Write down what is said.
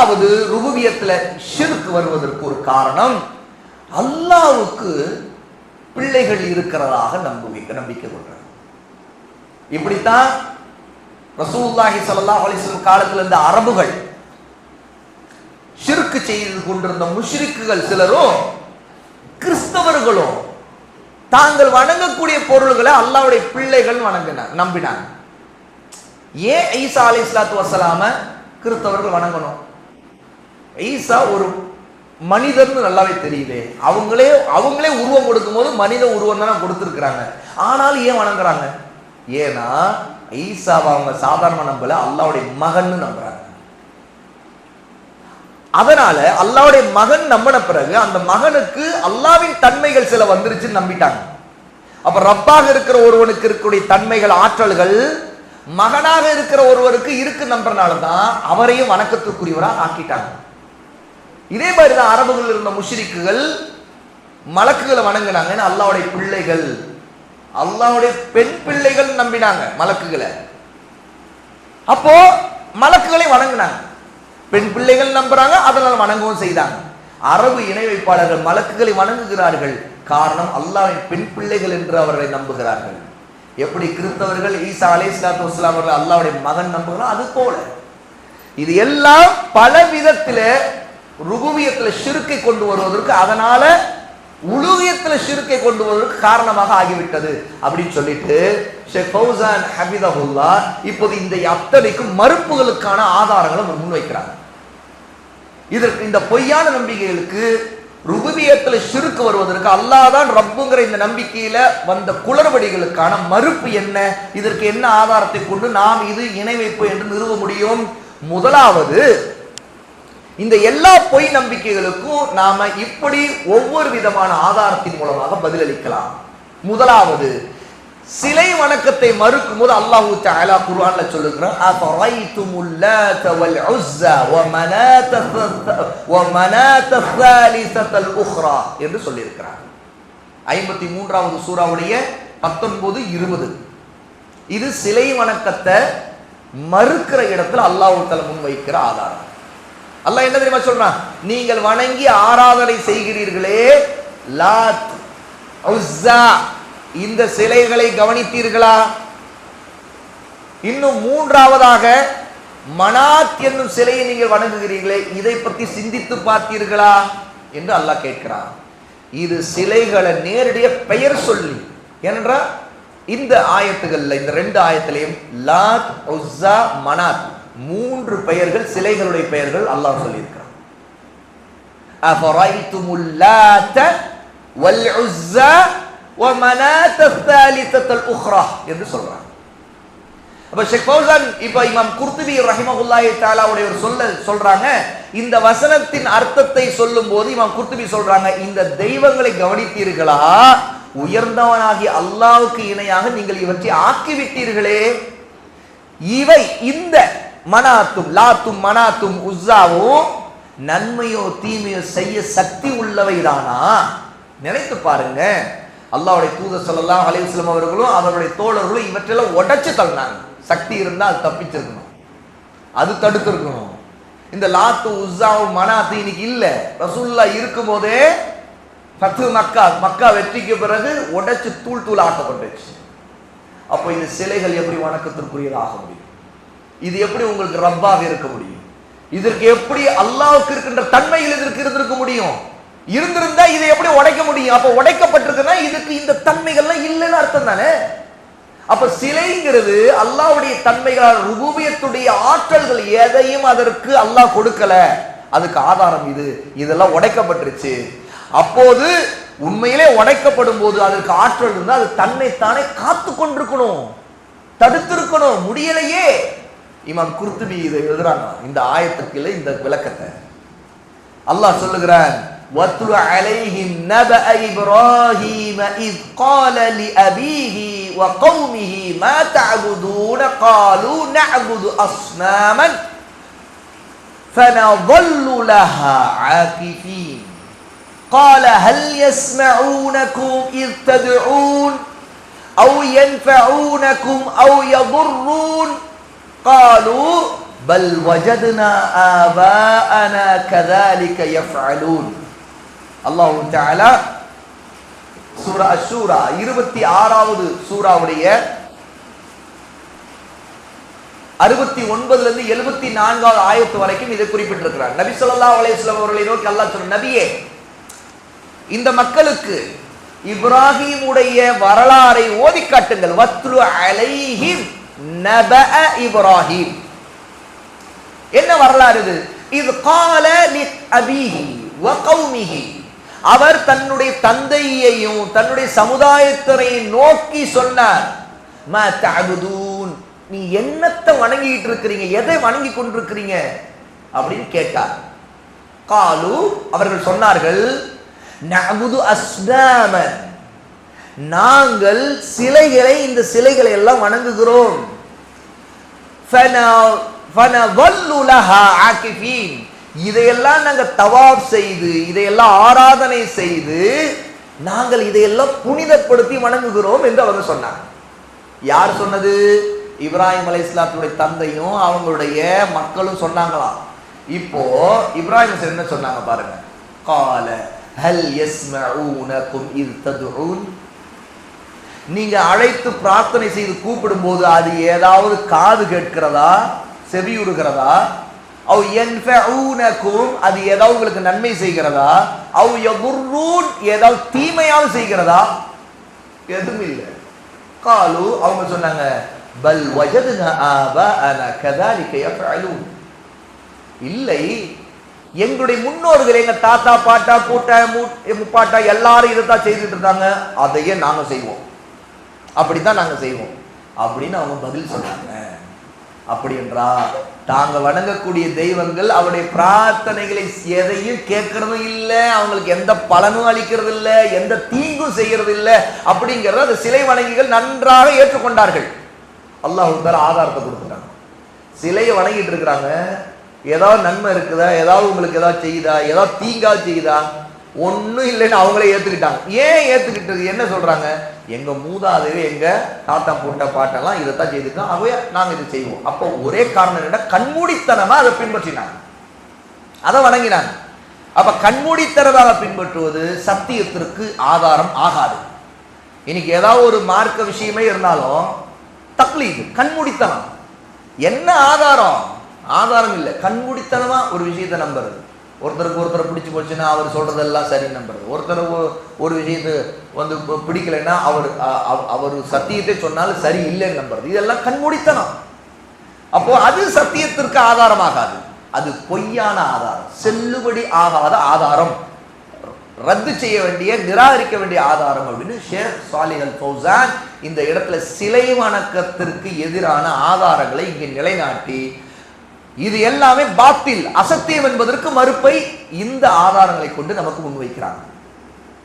முதலாவது ருபுவியத்தில் ஷிர்க் வருவதற்கு ஒரு காரணம். அல்லாவுக்கு பிள்ளைகள் இருக்கிறதாக நம்புவிக்க நம்பிக்கை கொள்றாங்க இப்படித்தான் ரசூல்லாஹி சல்லா அலிஸ்லம் காலத்தில் காலத்துல இருந்த அரபுகள் ஷிர்க் செய்து கொண்டிருந்த முஷ்ரிக்குகள் சிலரும் கிறிஸ்தவர்களும் தாங்கள் வணங்கக்கூடிய பொருள்களை அல்லாவுடைய பிள்ளைகள் வணங்கினார் நம்பினாங்க. ஏன் ஈசா அலி இஸ்லாத்து வசலாம கிறிஸ்தவர்கள் வணங்கணும்? ஈசா ஒரு மனிதர்னு நல்லாவே தெரியுது. அவங்களே அவங்களே உருவம் கொடுக்கும்போது மனித உருவம் தானே கொடுத்துருக்குறாங்க. ஆனாலும் ஏன் வணங்குறாங்க? ஏன்னா ஈசாவை அவங்க சாதாரண நம்பல அல்லாவுடைய மகன்னு நம்புறாங்க. அதனால அல்லாவுடைய மகன் நம்பின பிறகு அந்த மகனுக்கு அல்லாவின் தன்மைகள் சில வந்துருச்சுன்னு நம்பிட்டாங்க. அப்ப ரப்பாக இருக்கிற ஒருவனுக்கு இருக்கக்கூடிய தன்மைகள் ஆற்றல்கள் மகனாக இருக்கிற ஒருவருக்கு இருக்கு நம்புறனால தான் அவரையும் வணக்கத்துக்குரியவராக ஆக்கிட்டாங்க. இதே மாதிரி தான் அரபுகள் இருந்த முஷ்ரிக்குகள் மலக்குகளை வணங்கினாங்கன்னு அல்லாவுடைய பிள்ளைகள். அல்லாவுடைய பெண் பிள்ளைகள் நம்பினாங்க மலக்குகளை. அப்போ மலக்குகளை வணங்கினாங்க. பெண் பிள்ளைகள் நம்புறாங்க அதனால் வணங்கவும் செய்தாங்க. அரபு இணை வைப்பாளர்கள் மலக்குகளை வணங்குகிறார்கள். காரணம் அல்லாவின் பெண் பிள்ளைகள் என்று அவர்களை நம்புகிறார்கள். எப்படி கிறிஸ்தவர்கள் ஈசா அலே இஸ்லாத்து வஸ்லாம் அவர்கள் அல்லாவுடைய மகன் நம்புகிறோம் அது போல இது எல்லாம் பல விதத்தில் ருபுவியத்தில் சிறுக்கை கொண்டு வருவதற்கு அதனால உழுவியத்தில் சிறுக்கை கொண்டு வருவதற்கு காரணமாக ஆகிவிட்டது அப்படின்னு சொல்லிட்டு ஷேக் ஃபௌசான் ஹபிதஹுல்லா இப்போது இந்த அத்தனைக்கும் மறுப்புகளுக்கான ஆதாரங்களை முன்வைக்கிறாங்க இதற்கு இந்த பொய்யான நம்பிக்கைகளுக்கு ருபுவியத்தில் சிறுக்கு வருவதற்கு அல்லாஹ் தான் ரப்புங்கிற இந்த நம்பிக்கையில வந்த குளறுபடிகளுக்கான மறுப்பு என்ன? இதற்கு என்ன ஆதாரத்தை கொண்டு நாம் இது இணை வைப்பு என்று நிறுவ முடியும்? முதலாவது இந்த எல்லா பொய் நம்பிக்கைகளுக்கும் நாம இப்படி ஒவ்வொரு விதமான ஆதாரத்தின் மூலமாக பதிலளிக்கலாம் முதலாவது சிலை வணக்கத்தை மறுக்கும் போது அல்லாஹு தஆலா குர்ஆன்ல சொல்லுகிறான் அஃபரைத்துமுல் லாத வல் உஸ்ஸா வ மனாத வ மனாத ثالثة உக்ரா என்று சொல்லியிருக்கிறார் 53வது சூறாவுடைய 19 20 இது சிலை வணக்கத்தை மறுக்கிற இடத்துல அல்லாஹ் தஆலா முன்வைக்கிற ஆதாரம் அல்லாஹ் என்ன தெரியுமா சொல்றான்? நீங்கள் வணங்கி ஆராதனை செய்கிறீர்களே லாத் இந்த சிலைகளை கவனித்தீர்களா? இன்னும் மூன்றாவதாக மனாத் என்னும் சிலையை நீங்கள் வணங்குகிறீர்களே இதை பற்றி சிந்தித்து பார்த்தீர்களா? என்று அல்லாஹ் கேட்கிறான். இது சிலைகளை நேரடிய பெயர் சொல்லி ஏனென்றால் இந்த ஆயத்துகள்ல இந்த ரெண்டு ஆயத்திலையும் லாத் மனாத் மூன்று பெயர்கள் சிலைகளுடைய பெயர்கள் அல்லாஹ் சொல்லியிருக்கிறான். என்று சொல்றான். அப்ப ஷேக் ஃபௌசான் இப்ப இமாம் குர்துபி ரஹிமகுல்லாஹி தாலாவுடைய ஒரு சொல்ல சொல்றாங்க. இந்த வசனத்தின் அர்த்தத்தை சொல்லும் போது இமாம் குர்துபி சொல்றாங்க இந்த தெய்வங்களை கவனித்தீர்களா? உயர்ந்தவனாகி அல்லாவுக்கு இணையாக நீங்கள் இவற்றை ஆக்கிவிட்டீர்களே. இவை இந்த மனாத்தும் லாத்தும் மனாத்தும் உஸ்ஸாவும் நன்மையோ தீமையோ செய்ய சக்தி உள்ளவைதானா? நினைத்து பாருங்க. அல்லாவுடைய தூத சொல்லலாம் அலைவசலம் அவர்களும் அவருடைய தோழர்களும் இவற்றெல்லாம் உடைச்சு தள்ளினாங்க. சக்தி இருந்தால் அது தப்பிச்சிருக்கணும். அது தடுத்திருக்கணும். இந்த லாத்து உஸ்ஸாவு மனாத்து இன்னைக்கு இல்லை. ரசூல்லா இருக்கும் போதே பத்து மக்கா மக்கா வெற்றிக்கு பிறகு உடைச்சு தூள் தூள் ஆக்கப்பட்டுச்சு. அப்போ இந்த சிலைகள் எப்படி வணக்கத்திற்குரியதாக முடியும்? இது எப்படி உங்களுக்கு ரப்பாக இருக்க முடியும்? இதற்கு எப்படி அல்லாவுக்கு இருக்கின்ற தன்மைகள் இதற்கு இருந்திருக்க முடியும்? இருந்திருந்தா இதை எப்படி உடைக்க முடியும்? அப்ப உடைக்கப்பட்டிருக்குன்னா இதுக்கு இந்த தன்மைகள்லாம் இல்லைன்னு அர்த்தம் தானே? அப்ப சிலைங்கிறது அல்லாவுடைய தன்மைகளால் ருபூபியத்துடைய ஆற்றல்கள் எதையும் அதற்கு அல்லாஹ் கொடுக்கல. அதுக்கு ஆதாரம் இது. இதெல்லாம் உடைக்கப்பட்டுருச்சு. அப்போது உண்மையிலே உடைக்கப்படும் போது அதற்கு ஆற்றல் இருந்தால் அது தன்னைத்தானே காத்து கொண்டிருக்கணும் தடுத்திருக்கணும். முடியலையே. இமாம் குர்துபி இதை எழுதுறாங்க இந்த ஆயத்துக்குள்ள இந்த விளக்கத்தை அல்லாஹ் சொல்லுகிறான் واتل عليهم نبأ إبراهيم إذ قال لأبيه وقومه ما تعبدون قالوا نعبد أصناما فنظل لها عاكفين قال هل يسمعونكم إذ تدعون أو ينفعونكم أو يضرون காலு பல் வஜதுனா ஆபாஅனா கதாலிக யஃபஅலூன் அல்லாஹ் தஆலா சூரா அஷூரா இருபத்தி ஆறாவது சூராவுடைய அறுபத்தி ஒன்பதுல இருந்து எழுபத்தி நான்காவது ஆயத்து வரைக்கும் இதை குறிப்பிட்டிருக்கிறார். நபி சொல்லா அலையம் அவர்களை நோக்கி அல்லாஹ் சொல்ல நபியே இந்த மக்களுக்கு இப்ராஹிமுடைய வரலாறை ஓதி காட்டுங்கள் வத்ரு அலைஹிம் நப இப்ராஹிம். என்ன வரலாறு இது? இது கால லி அபீஹி வ கௌமிஹி. அவர் தன்னுடைய தந்தையையும் தன்னுடைய சமுதாயத்தினையும் நோக்கி சொன்னார் மா தகுதூன் நீ என்னத்தை வணங்கிட்டு இருக்கிறீங்க? எதை வணங்கி கொண்டிருக்கிறீங்க? அப்படின்னு கேட்டார். காலு அவர்கள் சொன்னார்கள் நஅபுது அஸ்னாமன். நாங்கள் சிலைகளை இந்த சிலைகளை எல்லாம் வணங்குகிறோம். இதையெல்லாம் நாங்கள் தவாப் செய்து இதையெல்லாம் ஆராதனை செய்து நாங்கள் இதையெல்லாம் புனிதப்படுத்தி வணங்குகிறோம் என்று அவங்க சொன்னாங்க யார் சொன்னது? இப்ராஹிம் அலை இஸ்லாத்துடைய தந்தையும் அவங்களுடைய மக்களும் சொன்னாங்களாம் இப்போ இப்ராஹிம் என்ன சொன்னாங்க பாருங்க? கால ஹல் எஸ்மூனக்கும் இல் ததுன் நீங்க அழைத்து பிரார்த்தனை செய்து கூப்பிடும்போது அது ஏதாவது காது கேட்கிறதா? செவியுறுகிறதா அவ் யன்ஃபஊனகும் அது ஏதாவது உங்களுக்கு நன்மை செய்கிறதா? அவ் யதுர்ரூன் ஏதாவது தீமையாவது செய்கிறதா? எதுவும் இல்லை. காலு அவங்க சொன்னாங்க பல் வஜது ஆபாஅனா இல்லை எங்களுடைய முன்னோர்கள் எங்க தாத்தா பாட்டா கூட்ட மூ- முப்பாட்டா எல்லாரும் இதைத்தான் செய்துட்டு இருந்தாங்க அதையே நாங்க செய்வோம். அப்படித்தான் நாங்க செய்வோம். அப்படின்னு அவங்க பதில் சொன்னாங்க. அப்படி என்றா தாங்க வணங்கக்கூடிய தெய்வங்கள் அவருடைய பிரார்த்தனைகளை எதையும் கேட்கறதும் இல்லை அவங்களுக்கு எந்த பலனும் அளிக்கிறது இல்லை எந்த தீங்கும் செய்யறது இல்லை அப்படிங்கிறத அந்த சிலை வணங்கிகள் நன்றாக ஏற்றுக்கொண்டார்கள். அல்லாஹ் தர ஆதாரத்தை கொடுத்துட்டாங்க. சிலையை வணங்கிட்டு இருக்கிறாங்க. ஏதாவது நன்மை இருக்குதா? ஏதாவது உங்களுக்கு ஏதாவது செய்யுதா? ஏதாவது தீங்கா செய்யுதா? ஒன்றும் இல்லைன்னு அவங்களே ஏற்றுக்கிட்டாங்க ஏன் ஏற்றுக்கிட்டது என்ன சொல்கிறாங்க எங்கள் மூதாதையர் எங்கள் தாத்தா போட்ட பாட்டெல்லாம் இதைத்தான் செய்துட்டோம் ஆகவே நாங்கள் இதை செய்வோம். அப்போ ஒரே காரணம் என்ன கண்மூடித்தனமாக அதை பின்பற்றினாங்க. அதை வணங்கினாங்க. அப்போ கண்மூடித்தனமாக பின்பற்றுவது சத்தியத்திற்கு ஆதாரம் ஆகாது. இன்னைக்கு ஏதாவது ஒரு மார்க்க விஷயமே இருந்தாலும் தக்லீது கண்மூடித்தனம். என்ன ஆதாரம்? ஆதாரம் இல்லை. கண்மூடித்தனமாக ஒரு விஷயத்தை நம்புறது. ஒருத்தருக்கு ஒருத்தரை பிடிச்சி போச்சுன்னா அவர் சொல்றதெல்லாம் சரி நம்புறது ஒருத்தர் ஒரு விஷயத்தை வந்து பிடிக்கலைன்னா அவர் அவ- அவர் சத்தியத்தை சொன்னாலும் சரி இல்லைன்னு நம்புறது இதெல்லாம் கண்மூடித்தனம். அப்போ அது சத்தியத்திற்கு ஆதாரமாகாது. அது பொய்யான ஆதாரம். செல்லுபடி ஆகாத ஆதாரம். ரத்து செய்ய வேண்டிய நிராகரிக்க வேண்டிய ஆதாரம் அப்படின்னு ஷேக் சாலிஹ் ஃபௌசான் இந்த இடத்துல சிலை வணக்கத்திற்கு எதிரான ஆதாரங்களை இங்கே நிலைநாட்டி இது எல்லாமே பாத்தில் அசத்தியம் என்பதற்கு மறுப்பை இந்த ஆதாரங்களை கொண்டு நமக்கு முன்வைக்கிறாங்க.